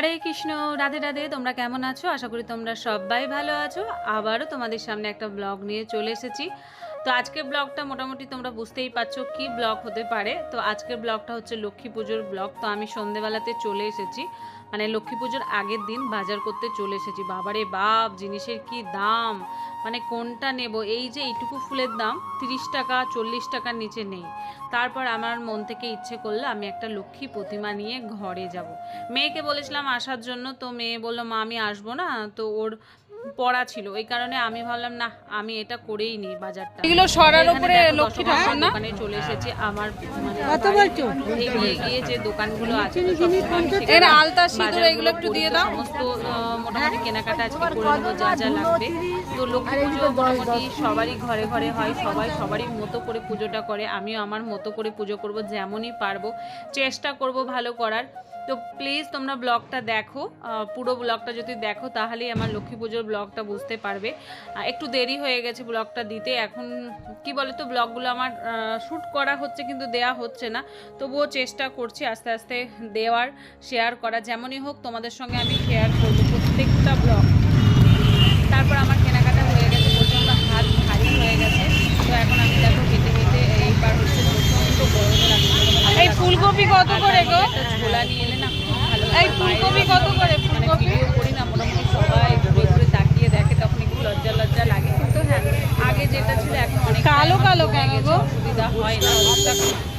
হরে কৃষ্ণ, রাধে রাধে, তোমরা কেমন আছো? আশা করি তোমরা সবাই ভালো আছো। আবারও তোমাদের সামনে একটা ব্লগ নিয়ে চলে এসেছি। তো আজকের ব্লগটা মোটামুটি তোমরা বুঝতেই পারছ কি ব্লগ হতে পারে। তো আজকের ব্লগটা হচ্ছে লক্ষ্মী পুজোর ব্লগ। তো আমি সন্ধেবেলাতে চলে এসেছি। মানে লক্ষ্মী পুজোর আগের দিন বাজার করতে চলে এসেছি। বাবারে বাপ, জিনিসের কি দাম? মানে কোনটা নেব? এই যে এইটুকু ফুলের দাম, তিরিশ টাকা, চল্লিশ টাকার নিচে নেই। তারপর আমার মন থেকে ইচ্ছে করল আমি একটা লক্ষ্মী প্রতিমা নিয়ে ঘরে যাব। মেয়েকে বলেছিলাম আসার জন্য, তো মেয়ে বলল, মা, আমি আসব না। তো ওর পড়া ছিল। এই কারণে আমি ভাবলাম না আমি এটা করেই নিই বাজারটা। এগুলো সরার উপরে লক্ষ্মী ঠাকুর না? দোকানে চলে এসেছে। আমার মানে কত বলছো? এগিয়ে গিয়ে যে দোকানগুলো আছে এর আলতা সিঁদুর এগুলো একটু দিয়ে দাও। সমস্ত মোটামুটি কেনাকাটা আজকে করে নেব যা যা লাগবে। তো লক্ষ্মী পুজো মোটামুটি সবারই ঘরে ঘরে হয় সবাই সবারই মতো করে পুজোটা করে। আমিও আমার মতো করে পুজো করব যেমনই পারব। চেষ্টা করব ভালো করার। তো প্লিজ তোমরা ব্লগটা দেখো। পুরো ব্লগটা যদি দেখো তাহলেই আমার লক্ষ্মী পুজোর ব্লগটা বুঝতে পারবে। একটু দেরি হয়ে গেছে ব্লগটা দিতে। এখন কি বলে তো ব্লগগুলো আমার শ্যুট করা হচ্ছে কিন্তু দেয়া হচ্ছে না। তবুও চেষ্টা করছি আস্তে আস্তে দেওয়ার শেয়ার করা যেমনই হোক তোমাদের সঙ্গে আমি শেয়ার করব প্রত্যেকটা ব্লগ তারপর আমার কেনাকাটা হয়ে গেছে প্রচণ্ড হাত ভারী হয়ে গেছে। তো এখন আমি দেখো হেঁটে হেঁটে এইবার হচ্ছে প্রচণ্ড গরম লাগছে এই ফুলকপি কত করে গো? ঝোলা নিয়ে এই। ফুলকপি কত করে মানে ফুলকপি করি না মোটামুটি সবাই ঘুরে ঘুরে তাকিয়ে দেখে তখন একটু লজ্জা লজ্জা লাগে কিন্তু হ্যাঁ আগে যেটা ছিল এখন অনেক কালো কালো কেন গো? সুবিধা হয় না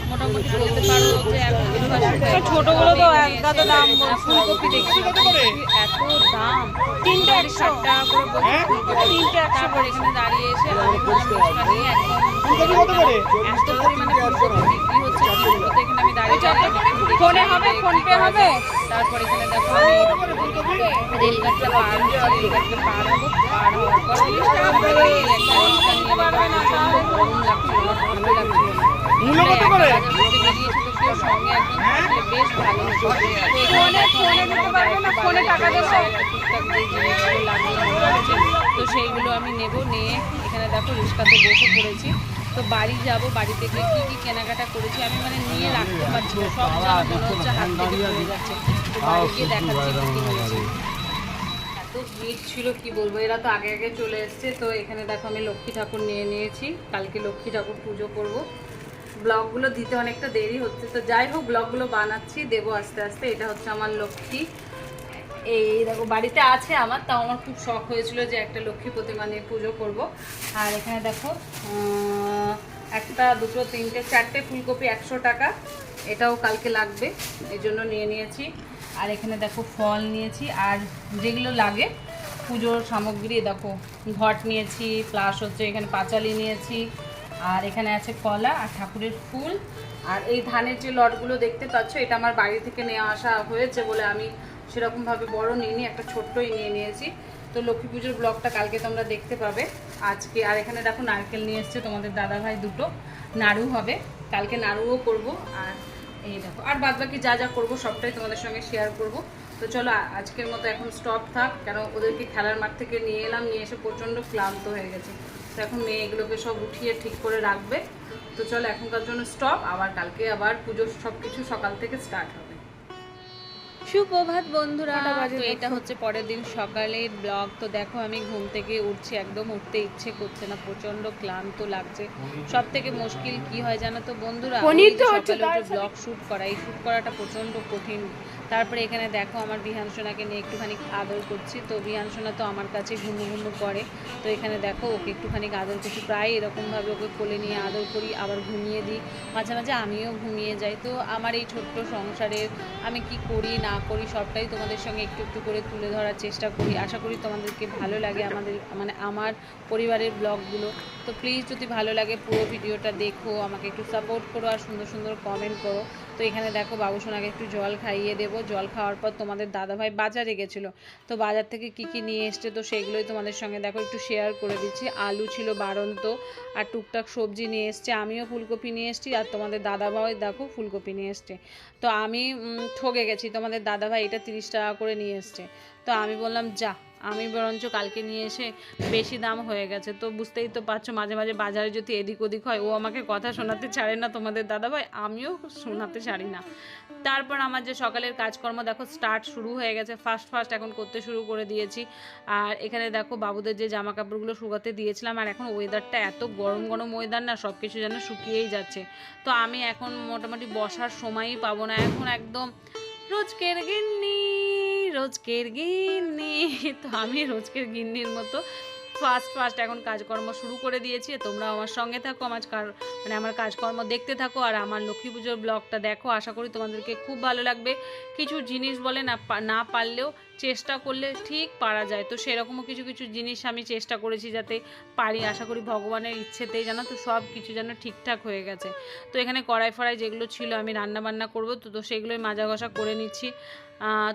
মোটামুটি বলতে পারো যে এখন অভ্যাস হয়ে তো গেছে। তো সবাই এক নিয়ে গাদা এসে দাম ফুলকপি দেখছি। এত দাম। তিনটে ষাট টাকা করে বলছে ফুলকপি। তিনটে তারপর এখানে দাঁড়িয়ে এসে এত পরিমাণে ফুলকপি বিক্রি হচ্ছে এখানে আমি দাঁড়িয়ে ফোনে হবে? ফোন পে হবে? তারপর এখানে দেখো আমি রেলগাটটা পার হচ্ছি রেলগাটটা পার হব পার হওয়ার পর একটা নেব প্রচণ্ড লাগছিল লাগছিল না মূল্য কত করে? তো সেইগুলো আমি নেব নিয়ে এখানে দেখো রিক্সাতে বসে পড়েছি। তো বাড়ি যাব বাড়ি থেকে কি কি কেনাকাটা করেছি আমি মানে নিয়ে রাখতে পারছি না সব মনে হচ্ছে হাত থেকে পড়ে যাচ্ছে। তো বাড়ি গিয়ে দেখাচ্ছি কি কি হয়েছে। এত ভিড় ছিল কি বলব এরা তো আগে আগে চলে এসছে। তো এখানে দেখো আমি লক্ষ্মী ঠাকুর নিয়ে নিয়েছি কালকে লক্ষ্মী ঠাকুর পুজো করব। ব্লগগুলো দিতে অনেকটা দেরি হচ্ছে। তো যাই হোক, ব্লগগুলো বানাচ্ছি, দেবো আস্তে আস্তে। এটা হচ্ছে আমার লক্ষ্মী। এই দেখো, বাড়িতে আছে আমার, তাও আমার খুব শখ হয়েছিল যে একটা লক্ষ্মী প্রতিমা নিয়ে পুজো করব। আর এখানে দেখো একটা, দুটো, তিনটে, চারটে ফুলকপি একশো টাকা। এটাও কালকে লাগবে, এই জন্য নিয়ে নিয়েছি। আর এখানে দেখো, ফল নিয়েছি। আর যেগুলো লাগে, পুজোর সামগ্রী, দেখো, ঘট নিয়েছি, প্লাস হচ্ছে এখানে পাঁচালি নিয়েছি। আর এখানে আছে কলা আর ঠাকুরের ফুল। আর এই ধানের যে লটগুলো দেখতে পাচ্ছ, এটা আমার বাড়ি থেকে নেওয়া আসা হয়েছে বলে আমি সেরকমভাবে বড় নিইনি, একটা ছোট্টই নিয়ে নিয়েছি। তো লক্ষ্মী পুজোর ব্লগটা কালকে তোমরা দেখতে পাবে। আজকে, আর এখানে দেখো নারকেল নিয়ে এসছে তোমাদের দাদা ভাই দুটো। নাড়ু হবে। কালকে নাড়ুও করব। আর এই দেখো, আর বাদ বাকি যা যা করব সবটাই তোমাদের সঙ্গে শেয়ার করব। তো চলো আজকের মতো এখন স্টপ থাক। কেন ওদেরকে খেলার মাঠ থেকে নিয়ে এলাম, নিয়ে এসে প্রচণ্ড ক্লান্ত হয়ে গেছে। এখন মেয়ে এগুলোকে সব উঠিয়ে ঠিক করে রাখবে। তো চলো এখনকার জন্য স্টপ আবার কালকে আবার পুজোর সব কিছু সকাল থেকে স্টার্ট হবে। সুপ্রভাত বন্ধুরা তো এটা হচ্ছে পরের দিন সকালের ব্লগ তো দেখো আমি ঘুম থেকে উঠছি একদম উঠতে ইচ্ছে করছে না প্রচণ্ড ক্লান্ত লাগছে। সব থেকে মুশকিল কি হয় জানো তো বন্ধুরা? সকালে ব্লগ শুট করা এই শুট করাটা প্রচণ্ড কঠিন। তারপরে এখানে দেখো আমার বিহানসোনাকে নিয়ে একটুখানি আদর করছি। তো বিহানসোনা তো আমার কাছে ঘুমু ঘুমু করে। তো এখানে দেখো ওকে একটুখানি আদর করছি। প্রায় এরকমভাবে ওকে কোলে নিয়ে আদর করি, আবার ঘুমিয়ে দিই। মাঝে মাঝে আমিও ঘুমিয়ে যাই। তো আমার এই ছোট্ট সংসারে আমি কি করি, না করি সবটাই তোমাদের সঙ্গে একটু একটু করে তুলে ধরার চেষ্টা করি। আশা করি তোমাদেরকে ভালো লাগে আমাদের মানে আমার পরিবারের ব্লগগুলো। তো প্লিজ যদি ভালো লাগে পুরো ভিডিওটা দেখো, আমাকে একটু সাপোর্ট করো আর সুন্দর সুন্দর কমেন্ট করো। তো এখানে দেখো বাবুসোনাকে একটু জল খাইয়ে দেবো। জল খাওয়ার পর তোমাদের দাদাভাই বাজারে গেছিল। তো বাজার থেকে কি কি নিয়ে এসছে তো সেগুলোই তোমাদের সঙ্গে দেখো একটু শেয়ার করে দিচ্ছি। আলু ছিল বাড়ন্ত আর টুকটাক সবজি নিয়ে এসছে। আমিও ফুলকপি নিয়ে এসছি, আর তোমাদের দাদাভাই দেখো ফুলকপি নিয়ে এসছে। তো আমি ঠকে গেছি। তোমাদের দাদাভাই এটা তিরিশ টাকা করে নিয়ে এসছে। তো আমি বললাম, যা। আমি বরঞ্চ কালকে নিয়ে এসে বেশি দাম হয়ে গেছে। তো বুঝতেই তো পারছ, মাঝে মাঝে বাজারে যদি এদিক ওদিক হয়, ও আমাকে কথা শোনাতে ছাড়ে না তোমাদের দাদাভাই, আমিও শোনাতে ছাড়ি না। তারপর আমার যে সকালের কাজকর্ম, দেখো স্টার্ট শুরু হয়ে গেছে ফার্স্ট ফার্স্ট এখন করতে শুরু করে দিয়েছি। আর এখানে দেখো বাবুদের যে জামা কাপড়গুলো শুকাতে দিয়েছিলাম, আর এখন ওয়েদারটা এত গরম গরম ওয়েদার না সব কিছু যেন শুকিয়েই যাচ্ছে। তো আমি এখন মোটামুটি বসার সময়ই পাবো না, এখন একদম রোজকের গিন্নি। রোজকের গিন্নি। তো আমি রোজকের গিন্নির মতো ফার্স্ট ফার্স্ট এখন কাজকর্ম শুরু করে দিয়েছি। তোমরা আমার সঙ্গে থাকো, আমার মানে আমার কাজকর্ম দেখতে থাকো। আর আমার লক্ষ্মী পুজোর ব্লগটা দেখো, আশা করি তোমাদেরকে খুব ভালো লাগবে। কিছু জিনিস বলে না না পারলেও চেষ্টা করলে ঠিক পারা যায়। তো সেরকমও কিছু কিছু জিনিস আমি চেষ্টা করেছি যাতে পারি। আশা করি ভগবানের ইচ্ছেতেই জানো তো সব কিছু যেন ঠিকঠাক হয়ে গেছে। তো এখানে কড়াই ফড়াই যেগুলো ছিল আমি রান্না বান্না করব। তো তো সেগুলোই মাজা ঘষা করে নিচ্ছি।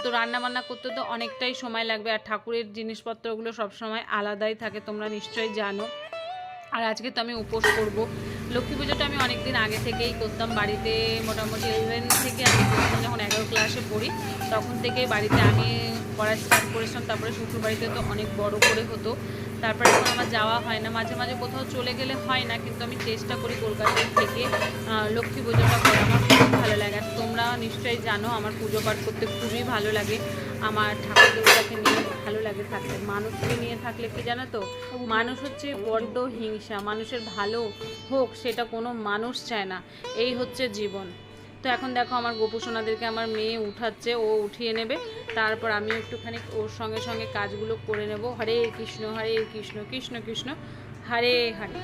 তো রান্না বান্না করতে তো অনেকটাই সময় লাগবে আর ঠাকুরের জিনিসপত্রগুলো সবসময় আলাদাই থাকে, তোমরা নিশ্চয়ই জানো। আর আজকে তো আমি উপোস করব। লক্ষ্মী পুজোটা আমি অনেক দিন আগে থেকেই করতাম, বাড়িতে মোটামুটি ইলেভেন থেকে আমি যখন এগারো ক্লাসে পড়ি, তখন থেকে বাড়িতে আমি পড়া স্টার্ট করেছিলাম, তারপরে শ্বশুর বাড়িতে তো অনেক বড় করে হতো। তারপরে এখন আমার যাওয়া হয় না, মাঝে মাঝে কোথাও চলে গেলে হয় না, কিন্তু আমি চেষ্টা করি কলকাতায় থেকে লক্ষ্মী পুজোটা করা, আমার খুব ভালো লাগে। আর তোমরা নিশ্চয়ই জানো, আমার পুজো পাঠ করতে খুবই ভালো লাগে। আমার ঠাকুর দেবতাকে নিয়ে ভালো লাগে থাকতে। মানুষকে নিয়ে থাকলে কি জানো তো, মানুষ হচ্ছে বড্ড হিংসা, মানুষের ভালো হোক সেটা কোনো মানুষ চায় না। এই হচ্ছে জীবন। তো এখন দেখো আমার গোপু সোনাদেরকে আমার মেয়ে উঠাচ্ছে ও উঠিয়ে নেবে। তারপর আমি একটুখানি ওর সঙ্গে সঙ্গে কাজগুলো করে নেব। হরে কৃষ্ণ হরে কৃষ্ণ কৃষ্ণ কৃষ্ণ হরে হরে।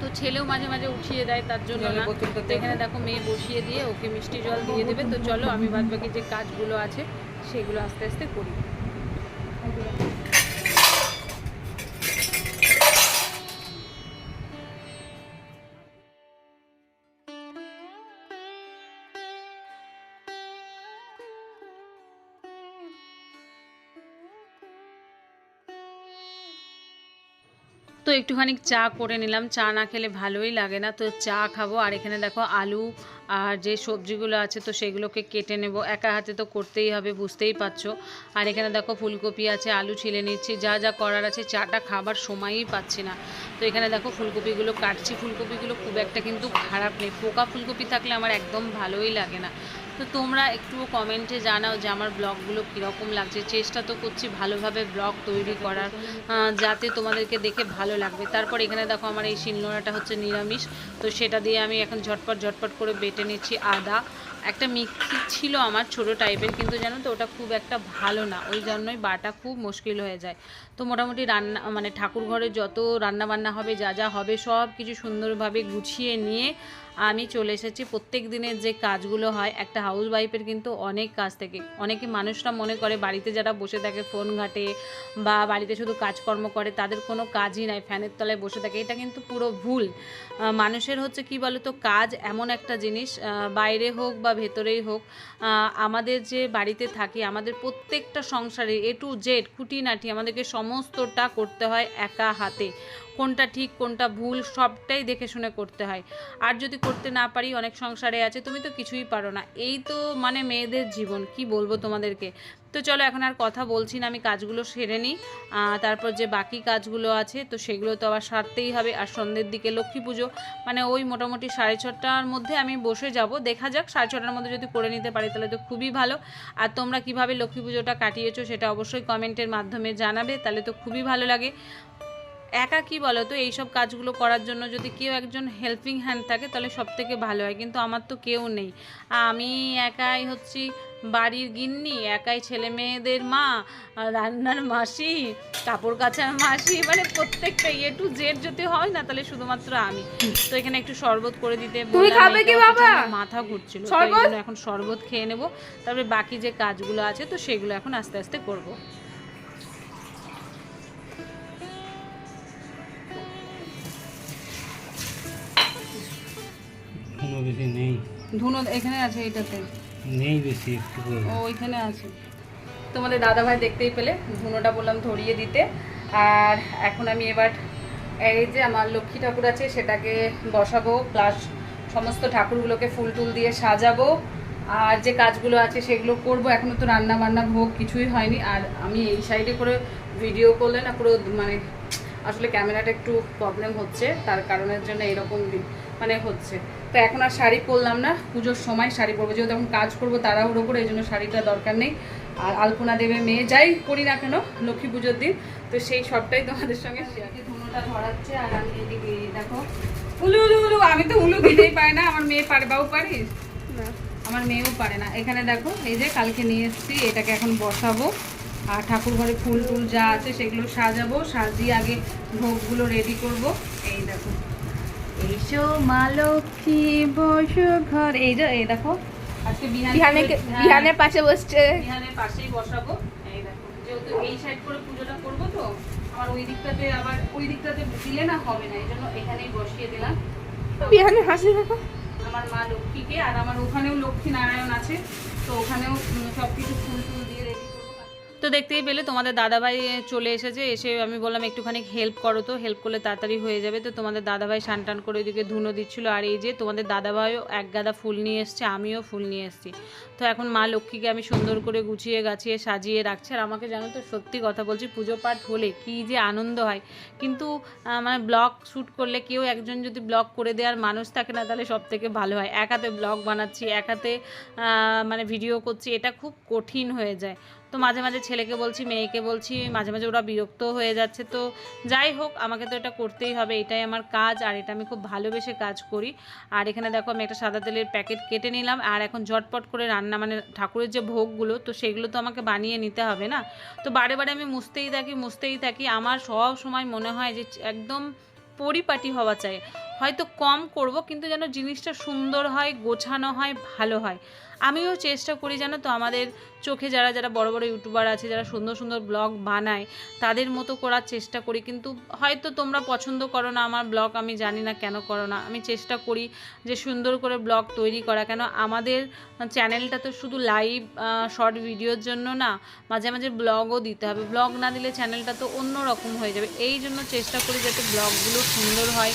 তো ছেলেও মাঝে মাঝে উঠিয়ে দেয় তার জন্য না। তো এখানে দেখো মেয়ে বসিয়ে দিয়ে ওকে মিষ্টি জল দিয়ে দেবে। তো চলো আমি বাদ বাকি যে কাজগুলো আছে সেগুলো আস্তে আস্তে করি। তো একটুখানি চা করে নিলাম। চা না খেলে ভালোই লাগে না। তো চা খাব। আর এখানে দেখো আলু আর যে সবজিগুলো আছে তো সেগুলোকে কেটে নেব। একা হাতে তো করতেই হবে, বুঝতেই পারছ। আর এখানে দেখো ফুলকপি আছে, আলু ছিলে নিচ্ছি। যা যা করার আছে, চাটা খাবার সময়ই পাচ্ছি না। তো এখানে দেখো ফুলকপিগুলো কাটছি। ফুলকপিগুলো খুব একটা কিন্তু খারাপ নেই। পোকা ফুলকপি থাকলে আমার একদম ভালোই লাগে না। তো তোমরা একটু কমেন্টে জানাও যে আমার ব্লগগুলো কীরকম লাগছে। চেষ্টা তো করছি ভালোভাবে ব্লগ তৈরি করার যাতে তোমাদেরকে দেখে ভালো লাগবে। তারপর এখানে দেখো আমার এই শিলনোড়াটা হচ্ছে নিরামিষ। তো সেটা দিয়ে আমি এখন ঝটপট ঝটপট করে বেটে নিচ্ছি আদা। একটা মিক্সি ছিল আমার ছোট টাইপের কিন্তু জানো তো ওটা খুব একটা ভালো না। ওই জন্যই বাটা খুব মুশকিল হয়ে যায়। তো মোটামুটি রান্না মানে ঠাকুর ঘরে যত রান্না বান্না হবে, যা যা হবে, সব কিছু সুন্দরভাবে গুছিয়ে নিয়ে আমি চলে এসেছি। প্রত্যেক দিনের যে কাজগুলো হয়, একটা হাউস ওয়াইফের কিন্তু অনেক কাজ থেকে। অনেকে মানুষরা মনে করে বাড়িতে যারা বসে থাকে, ফোন ঘাটে বা বাড়িতে শুধু কাজকর্ম করে, তাদের কোনো কাজই নাই, ফ্যানের তলায় বসে থাকে। এটা কিন্তু পুরো ভুল। মানুষের হচ্ছে কি বলতো, কাজ এমন একটা জিনিস বাইরে হোক বা ভেতরেই হোক আমাদের যে বাড়িতে থাকি, আমাদের প্রত্যেকটা সংসারে এ টু জেড খুঁটিনাটি আমাদেরকে সমস্তটা করতে হয় একা হাতে। কোনটা ঠিক, কোনটা ভুল, সবটাই দেখে শুনে করতে হয়। আর যদি করতে না পারি, অনেক সংসারে আছে, তুমি তো কিছুই পারো না। এই তো মানে মেয়েদের জীবন, কি বলব তোমাদেরকে? তো চলো এখন আর কথা বলছি না, আমি কাজগুলো সেরে নিই। তারপর যে বাকি কাজগুলো আছে, তো সেগুলো তো আবার সারতেই হবে। আর সন্ধ্যের দিকে লক্ষ্মী পুজো মানে ওই মোটামুটি সাড়ে ছটার মধ্যে আমি বসে যাব। দেখা যাক, সাড়ে ছটার মধ্যে যদি করে নিতে পারি, তাহলে তো খুবই ভালো। আর তোমরা কীভাবে লক্ষ্মী পুজোটা কাটিয়েছো, সেটা অবশ্যই কমেন্টের মাধ্যমে জানাবে, তাহলে তো খুবই ভালো লাগে। একা কি বলো তো? এইসব কাজগুলো করার জন্য যদি কেউ একজন হেল্পিং হ্যান্ড থাকে তাহলে সব থেকে ভালো হয়। কিন্তু আমার তো কেউ নেই। আমি একাই হচ্ছি বাড়ির গিন্নি একাই ছেলে মেয়েদের মা রান্নার মাসি কাপড় কাচার মাসি মানে প্রত্যেকটা এ টু জেড যদি হয় না তাহলে শুধুমাত্র আমি। তো এখানে একটু শরবত করে দিতে তুমি খাবে কি বাবা? মাথা ঘুরছিল। এখন শরবত খেয়ে নেব। তারপরে বাকি যে কাজগুলো আছে তো সেগুলো এখন আস্তে আস্তে করব। বেশি নেই। ধুনো এখানে আছে এটাতে? নেই বেশি একটু ও ওইখানে আছে। তোমাদের দাদা ভাই দেখতেই পেলে ধুনোটা বললাম ধরিয়ে দিতে। আর এখন আমি এবার এই যে আমার লক্ষ্মী ঠাকুর আছে সেটাকে বসাবো প্লাস সমস্ত ঠাকুরগুলোকে ফুল টুল দিয়ে সাজাবো। আর যে কাজগুলো আছে সেগুলো করব। এখনও তো রান্না বান্না ভোগ কিছুই হয়নি। আর আমি এই সাইডে করে ভিডিও করলে না পুরো মানে আসলে ক্যামেরাটা একটু প্রবলেম হচ্ছে। তার কারণের জন্য এরকম মানে হচ্ছে। তো এখন আর শাড়ি পরলাম না পুজোর সময় শাড়ি পরবো। যেহেতু এখন কাজ করব তাড়াহুড়ো করে এই জন্য শাড়িটা দরকার নেই। আর আলপনা দেবে মেয়ে যাই করি না কেন লক্ষ্মী পুজোর দিন। তো সেই সবটাই তোমাদের সঙ্গে ধুনোটা ধরাচ্ছে আর আমি এদিকে দেখো উলু উলু উলু আমি তো উলু দিতেই পারি না আমার মেয়ে পারে বাবু পারিস আমার মেয়েও পারে না। এখানে দেখো এই যে কালকে নিয়ে এসেছি এটাকে এখন বসাবো। আর ঠাকুর ঘরে ফুল টুল যা আছে সেগুলো সাজাবো সাজিয়ে আগে ভোগগুলো রেডি করব। এই দেখো। এইসো মা লক্ষ্মী বসো ঘর। এই যে এই দেখো। আজকে বিহানে হ্যাঁ, বিহানের পাশে বসছে। বিহানের পাশেই বসাবো। এই দেখো যেহেতু এই সাইড করে পুজোটা করব তো আমার ওই দিকটাতে আবার ওই দিকটাতে দিলে না হবে না এই জন্য এখানেই বসিয়ে দিলাম। বিহানের হাসি দেখো। আমার মা লক্ষ্মীকে আর আমার ওখানেও লক্ষ্মী নারায়ণ আছে তো ওখানেও সব কিছু ফুল তো দেখতেই পেলে, তোমাদের দাদাভাই চলে এসেছে, এসে আমি বললাম, একটুখানি হেল্প করো তো হেল্প করলে তাড়াতাড়ি হয়ে যাবে। তো তোমাদের দাদাভাই সান টান করে ওইদিকে ধুনো দিচ্ছিল, আর এই যে তোমাদের দাদাভাইও এক গাদা ফুল নিয়ে এসছে, আমিও ফুল নিয়ে এসেছি। তো এখন মা লক্ষ্মীকে আমি সুন্দর করে গুছিয়ে, গাছিয়ে, সাজিয়ে রাখছি, আর আমাকে জানো তো, সত্যি কথা বলছি, পুজো পাঠ হলে কি যে আনন্দ হয়। কিন্তু মানে ব্লগ শ্যুট করলে কেউ একজন যদি ব্লগ করে দেওয়ার মানুষ থাকে না, তাহলে সব থেকে ভালো হয়। এক হাতে ব্লগ বানাচ্ছি, এক হাতে মানে ভিডিও করছি, এটা খুব কঠিন হয়ে যায়। তো মাঝে মাঝে ছেলেকে বলছি, মেয়েকে বলছি, মাঝে মাঝে ওরা বিরক্ত হয়ে যাচ্ছে। তো যাই হোক, আমাকে তো এটা করতেই হবে, এটাই আমার কাজ, আর এটা আমি খুব ভালোবেসে কাজ করি। আর এখানে দেখো, আমি একটা সাদা তেলের প্যাকেট কেটে নিলাম, আর এখন ঝটপট করে রান্না মানে ঠাকুরের যে ভোগগুলো, তো সেগুলো তো আমাকে বানিয়ে নিতে হবে না? তো বারে বারে আমি মুছতেই থাকি মুছতেই থাকি। আমার সব সময় মনে হয় যে, একদম পরিপাটি হওয়া চাই। হয়তো কম করব, কিন্তু যেন জিনিসটা সুন্দর হয়, গোছানো হয়, ভালো হয়। আমিও চেষ্টা করি জানো তো, আমাদের চোখে যারা যারা বড় বড় ইউটিউবার আছে, যারা সুন্দর সুন্দর ব্লগ বানায়, তাদের মতো করার চেষ্টা করি। কিন্তু হয়তো তোমরা পছন্দ করো না, আমার ব্লগ আমি জানি না কেন করো না। আমি চেষ্টা করি যে সুন্দর করে ব্লগ তৈরি করা। কেন আমাদের চ্যানেলটা তো শুধু লাইভ শর্ট ভিডিওর জন্য না, মাঝে মাঝে ব্লগও দিতে হবে। ব্লগ না দিলে চ্যানেলটা তো অন্য রকম হয়ে যাবে। এই জন্য চেষ্টা করি যাতে ব্লগগুলো সুন্দর হয়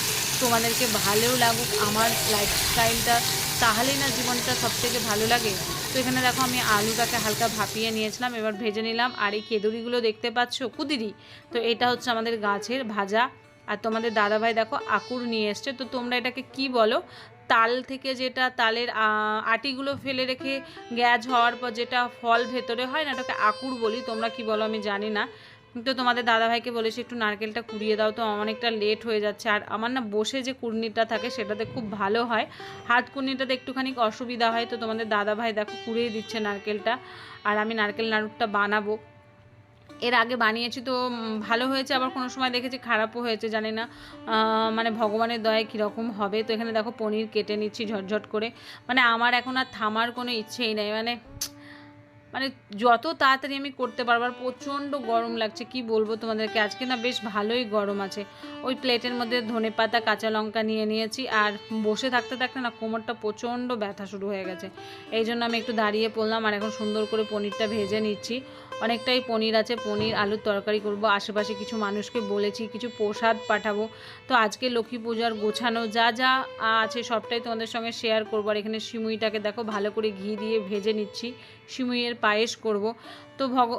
তোমাদেরকে ভালোও লাগুক, আমার লাইফস্টাইলটা তাহলেই না জীবনটা সব থেকে ভালো লাগে। তো এখানে দেখো আমি আলুটাকে হালকা ভাপিয়ে নিয়েছিলাম, এবার ভেজে নিলাম, আর এই কেদুরিগুলো দেখতে পাচ্ছ? কুদিরি। তো এটা হচ্ছে আমাদের গাছের ভাজা। আর তোমাদের দাদাভাই দেখো আকুর নিয়ে এসছে। তো তোমরা এটাকে কি বলো? তাল থেকে যেটা তালের আটিগুলো ফেলে রেখে গ্যাস হওয়ার পর যেটা ফল ভেতরে হয় না ওটাকে আকুর বলি, তোমরা কি বলো আমি জানি না। তো তোমাদের দাদাভাইকে বলেছি, একটু নারকেলটা কুড়িয়ে দাও তো, অনেকটা লেট হয়ে যাচ্ছে। আর আমার না বসে যে কুড়নিটা থাকে সেটাতে খুব ভালো হয়। হাত কুড়নিটাতে একটুখানি অসুবিধা হয়, তো তোমাদের দাদাভাই দেখো কুড়িয়ে দিচ্ছে নারকেলটা, আর আমি নারকেল নাড়ুটা বানাবো। এর আগে বানিয়েছি তো ভালো হয়েছে, আবার কোনো সময় দেখেছি খারাপও হয়েছে, জানি না মানে ভগবানের দয়ায় কীরকম হবে। তো এখানে দেখো পনির কেটে নিচ্ছি ঝটঝট করে। মানে আমার এখন আর থামার কোনো ইচ্ছেই নেই মানে মানে যত তাড়াতাড়ি আমি করতে পারব, আর প্রচণ্ড গরম লাগছে, কি বলব তোমাদেরকে? আজকে না বেশ ভালোই গরম আছে। ওই প্লেটের মধ্যে ধনে পাতা, কাঁচা লঙ্কা নিয়ে নিয়েছি, আর বসে থাকতে থাকতে না কোমরটা প্রচণ্ড ব্যথা শুরু হয়ে গেছে। এই জন্য আমি একটু দাঁড়িয়ে পড়লাম, আর এখন সুন্দর করে পনিরটা ভেজে নিচ্ছি। অনেকটাই পনির আছে, পনির, আলুর তরকারি করব, আশেপাশে কিছু মানুষকে বলেছি, কিছু প্রসাদ পাঠাবো। তো আজকে লক্ষ্মী পূজার গোছানো যা যা আছে সবটাই তোমাদের সঙ্গে শেয়ার করব, আর এখানে সিমুইটাকে দেখো, ভালো করে ঘি দিয়ে ভেজে নিচ্ছি। সিমুইয়ের পায়েস করব। তো ভগ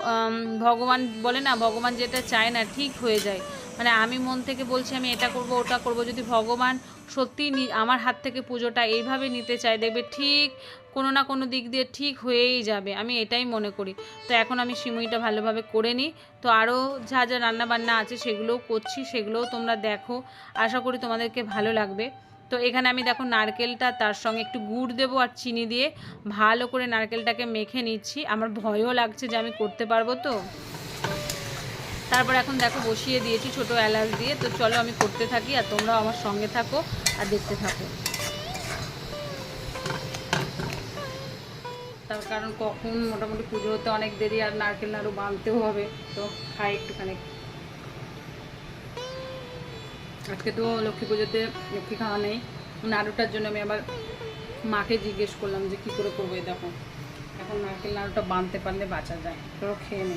ভগবান বলে না, ভগবান যেটা চায় না, ঠিক হয়ে যায়। মানে আমি মন থেকে বলছি, আমি এটা করব, ওটা করব। যদি ভগবান সত্যি আমার হাত থেকে পুজোটা এইভাবে নিতে চায়, দেখবে ঠিক কোনো না কোনো দিক দিয়ে ঠিক হয়েই যাবে। আমি এটাই মনে করি। তো এখন আমি সিমুইটা ভালোভাবে করে নিই। তো আরও যা যা রান্না বান্না আছে সেগুলোও করছি, সেগুলোও তোমরা দেখো। আশা করি তোমাদেরকে ভালো লাগবে। তো এখানে আমি দেখো নারকেলটা তার সঙ্গে একটু গুড় দেবো আর চিনি দিয়ে ভালো করে নারকেলটাকে মেখে নিচ্ছি। আমার ভয়ও লাগছে যে আমি করতে পারব তো। তারপর এখন দেখো বসিয়ে দিয়েছি ছোট এলাচ দিয়ে। তো চলো আমি করতে থাকি আর তোমরাও আমার সঙ্গে থাকো আর দেখতে থাকো। তার কারণ কখন মোটামুটি পুজো হতে অনেক দেরি আর নারকেল নাড়ু বাঁধতেও হবে। তো খাই একটুখানি। আজকে তো লক্ষ্মী পুজোতে লক্ষ্মী খাওয়া নেই। নাড়ুটার জন্য আমি আবার মাকে জিজ্ঞেস করলাম যে কি করে করব দেখো। এখন নারকেল নাড়ুটা বাঁধতে পারলে বাঁচা যায়। তো খেয়ে নে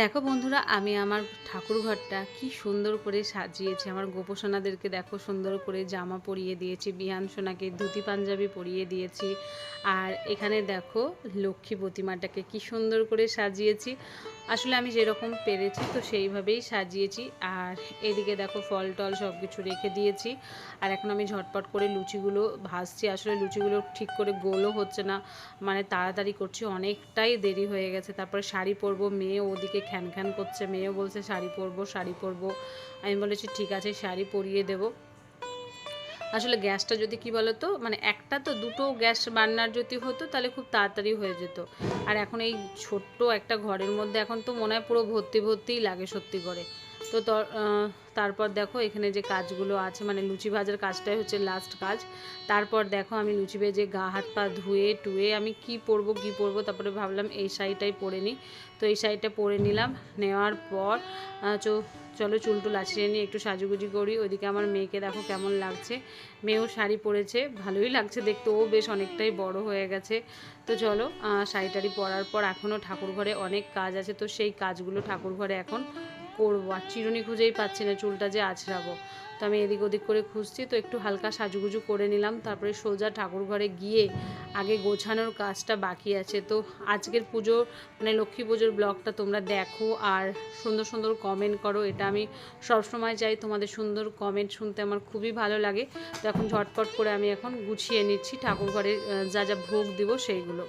দেখো বন্ধুরা, আমি আমার ঠাকুর ঘরটা কি সুন্দর করে সাজিয়েছি। আমার গোপসোনাদেরকে দেখো সুন্দর করে জামা পরিয়ে দিয়েছি বিহান সোনাকে ধুতি পাঞ্জাবি পরিয়ে দিয়েছি। আর এখানে দেখো লক্ষ্মী প্রতিমাটাকে কি সুন্দর করে সাজিয়েছি। আসলে আমি যেরকম পেরেছি তো সেইভাবেই সাজিয়েছি। আর এদিকে দেখো ফল টল সব কিছু রেখে দিয়েছি। আর এখন আমি ঝটপট করে লুচিগুলো ভাজছি। আসলে লুচিগুলো ঠিক করে গোলও হচ্ছে না। মানে তাড়াতাড়ি করছি, অনেকটাই দেরি হয়ে গেছে। তারপরে শাড়ি পরবো, মেয়ে ওদিকে খ্যান খ্যান করছে। মেয়েও বলছে, শাড়ি পরবো শাড়ি পরবো। আমি বলেছি, ঠিক আছে, শাড়ি পরিয়ে দেবো। আসলে গ্যাসটা যদি কি বলো তো মানে একটা তো দুটো গ্যাস বান্নার যদি হতো তাহলে খুব তাড়াতাড়ি হয়ে যেত। আর এখন এই ছোট্ট একটা ঘরের মধ্যে এখন তো মনে হয় পুরো ভর্তি ভর্তিই লাগে সত্যি করে। তো তর- তারপর দেখো এখানে যে কাজগুলো আছে মানে লুচি ভাজার কাজটাই হচ্ছে লাস্ট কাজ। তারপর দেখো আমি লুচি ভেজে গা, হাত পা ধুয়ে, টুয়ে আমি কি পরবো কি পরবো, তারপরে ভাবলাম এই শাড়িটাই পরে নিই। তো এই শাড়িটা পরে নিলাম, নেওয়ার পর চো চলো চুল টুল আসিয়ে নিয়ে একটু সাজুগুজি করি। ওইদিকে আমার মেয়েকে দেখো কেমন লাগছে। মেয়েও শাড়ি পরেছে, ভালোই লাগছে দেখতে। ও বেশ অনেকটাই বড় হয়ে গেছে। তো চলো শাড়ি টাড়ি পরার পর এখনও ঠাকুরঘরে অনেক কাজ আছে। তো সেই কাজগুলো ঠাকুরঘরে এখন করব। আর চিরুনি খুঁজেই পাচ্ছি না চুলটা যে আছড়াবো। তো আমি এদিক ওদিক করে খুঁজছি, তো একটু হালকা সাজুগুজু করে নিলাম। তারপরে সোজা ঠাকুর ঘরে গিয়ে আগে গোছানোর কাজটা বাকি আছে। তো আজকের পুজো মানে লক্ষ্মী পুজোর ব্লগটা তোমরা দেখো আর সুন্দর সুন্দর কমেন্ট করো। এটা আমি সবসময় চাই তোমাদের সুন্দর কমেন্ট শুনতে। আমার খুবই ভালো লাগে। তো এখন ঝটপট করে আমি এখন গুছিয়ে নিচ্ছি। ঠাকুর ঘরে যা যা ভোগ দিব সেইগুলো।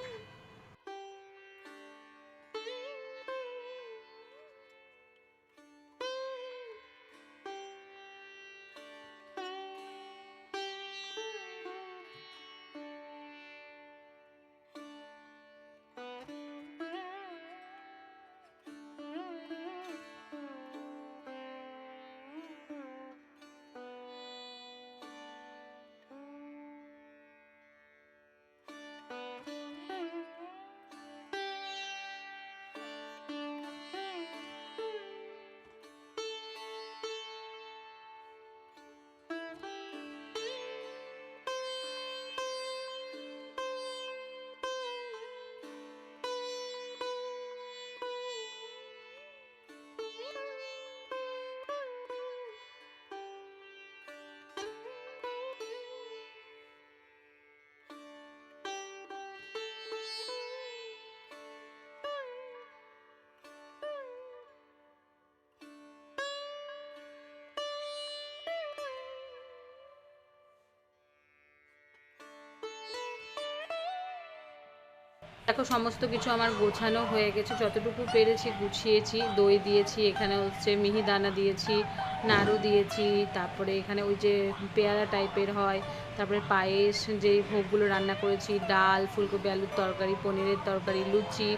দেখো, সমস্ত কিছু আমার গোছানো হয়ে গেছে। যতটুকু পেরেছি গুছিয়েছি, দই দিয়েছি, এখানে হচ্ছে মিহিদানা দিয়েছি, নাড়ু দিয়েছি, তারপরে এখানে ওই যে পেয়ারা টাইপের হয়, তারপরে পায়েস, যেই ভোগগুলো রান্না করেছি, ডাল, ফুলকপি, আলুর তরকারি, পনিরের তরকারি, লুচি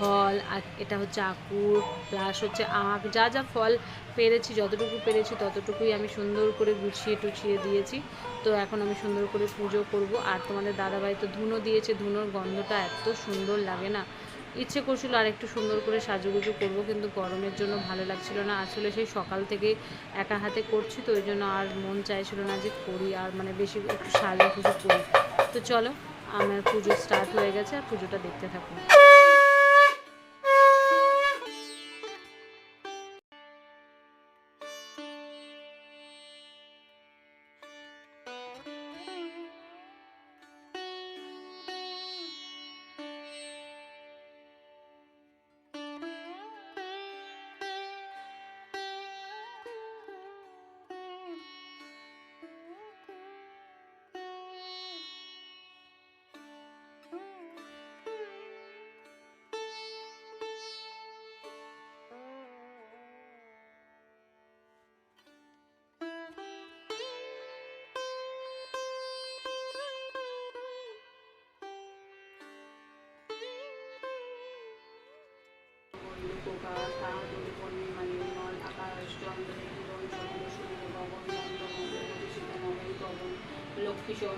ফল, আর এটা হচ্ছে আকুর প্লাস হচ্ছে আখ যা যা ফল পেরেছি, যতটুকু পেরেছি ততটুকুই আমি সুন্দর করে গুছিয়ে টুছিয়ে দিয়েছি। তো এখন আমি সুন্দর করে পুজো করব। আর তোমাদের দাদাভাই তো ধুনো দিয়েছে, ধুনোর গন্ধটা এত সুন্দর লাগে না। ইচ্ছে করছিল আর একটু সুন্দর করে সাজুগুজু করব, কিন্তু গরমের জন্য ভালো লাগছিল না। আসলে সেই সকাল থেকে একা হাতে করছি, তো ওই জন্য আর মন চাইছিল না যে করি, আর মানে বেশি একটু সাজুগুজু করি। তো চলো, আমার পুজো স্টার্ট হয়ে গেছে, আর পুজোটা দেখতে থাকুন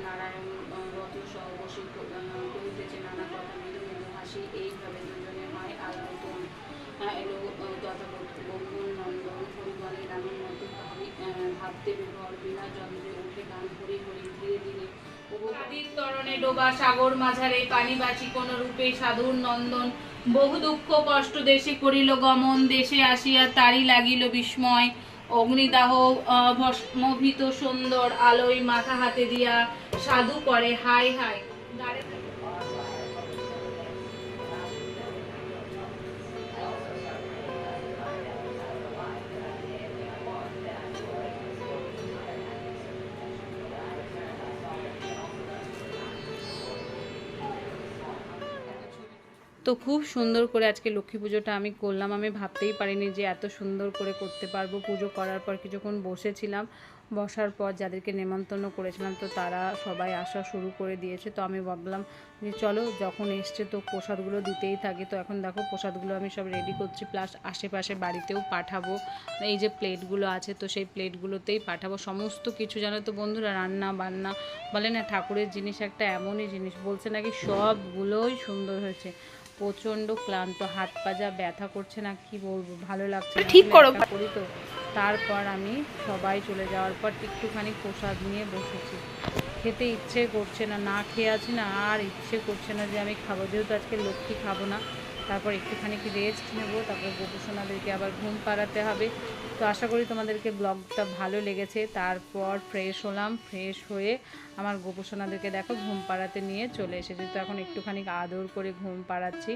নারায়ণ রত সহ বসে করিতেছে নানা কথা মৃদু মৃদু হাসি এইভাবে দুজনে হয় এলো তথা নন্দন রামের মতো ভাবি- ভাবতে বিভর বিনা চন্দ্রে উঠে গান হরি হরি ধীরে ধীরে আদির তরণে ডোবা সাগর মাঝারে পানি বাঁচি কোন রূপে সাধুর নন্দন বহু দুঃখ কষ্ট দেশে করিল গমন, দেশে আসিয়া তারি লাগিল বিস্ময়। অগ্নিদাহ ভস্মভীত সুন্দর আলোয় মাথা হাতে দিয়া সাধু করে হাই হাই তো খুব সুন্দর করে আজকে লক্ষ্মী পুজোটা আমি করলাম। আমি ভাবতেই পারিনি যে এত সুন্দর করে করতে পারব। পুজো করার পর কিছুক্ষণ বসেছিলাম। বসার পর যাদেরকে নেমন্তন্ন করেছিলাম, তো তারা সবাই আসা শুরু করে দিয়েছে। তো আমি ভাবলাম যে চলো, যখন এসছে তো প্রসাদগুলো দিতেই থাকে। তো এখন দেখো, প্রসাদগুলো আমি সব রেডি করছি। প্লাস আশেপাশে বাড়িতেও পাঠাবো। এই যে প্লেটগুলো আছে, তো সেই প্লেটগুলোতেই পাঠাবো। সমস্ত কিছু জানো তো বন্ধুরা, রান্না বান্না। বলে না, ঠাকুরের জিনিস একটা এমনই জিনিস। বলছে নাকি সবগুলোই সুন্দর হয়েছে। প্রচণ্ড ক্লান্ত হাত পাজা ব্যথা করছে না কি বলব? ভালো লাগছে ঠিক করো। করি তো। তারপর আমি সবাই চলে যাওয়ার পর একটুখানি প্রসাদ নিয়ে বসেছি। খেতে ইচ্ছে করছে না না খেয়ে আছি না আর ইচ্ছে করছে না যে আমি খাব। যেহেতু আজকে লক্ষ্মী খাব না তারপর একটুখানি কি রেস্ট নেব, তারপর গোপুসোনাদেরকে আবার ঘুম পাড়াতে হবে। তো আশা করি তোমাদেরকে ব্লগটা ভালো লেগেছে। তারপর ফ্রেশ হলাম ফ্রেশ হয়ে আমার গোপুসোনাদেরকে দেখো ঘুম পাড়াতে নিয়ে চলে এসেছি। তো এখন একটুখানি আদর করে ঘুম পাড়াচ্ছি।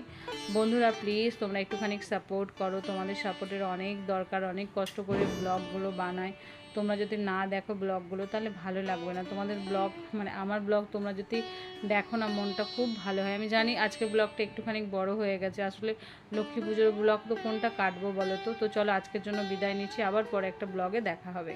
বন্ধুরা প্লিজ তোমরা একটুখানি সাপোর্ট করো। তোমাদের সাপোর্টের অনেক দরকার, অনেক কষ্ট করে ব্লগগুলো বানায়। তোমরা যদি না দেখো ব্লগগুলো, তাহলে ভালো লাগবে না। তোমাদের ব্লগ মানে আমার ব্লগ তোমরা যদি দেখো না, মনটা খুব ভালো হয়। আমি জানি আজকের ব্লগটা একটুখানি বড় হয়ে গেছে। আসলে লক্ষ্মী পুজোর ব্লগ তো কোনটা কাটবো বলো তো? তো চলো আজকের জন্য বিদায় নিচ্ছি। আবার পরে একটা ব্লগে দেখা হবে।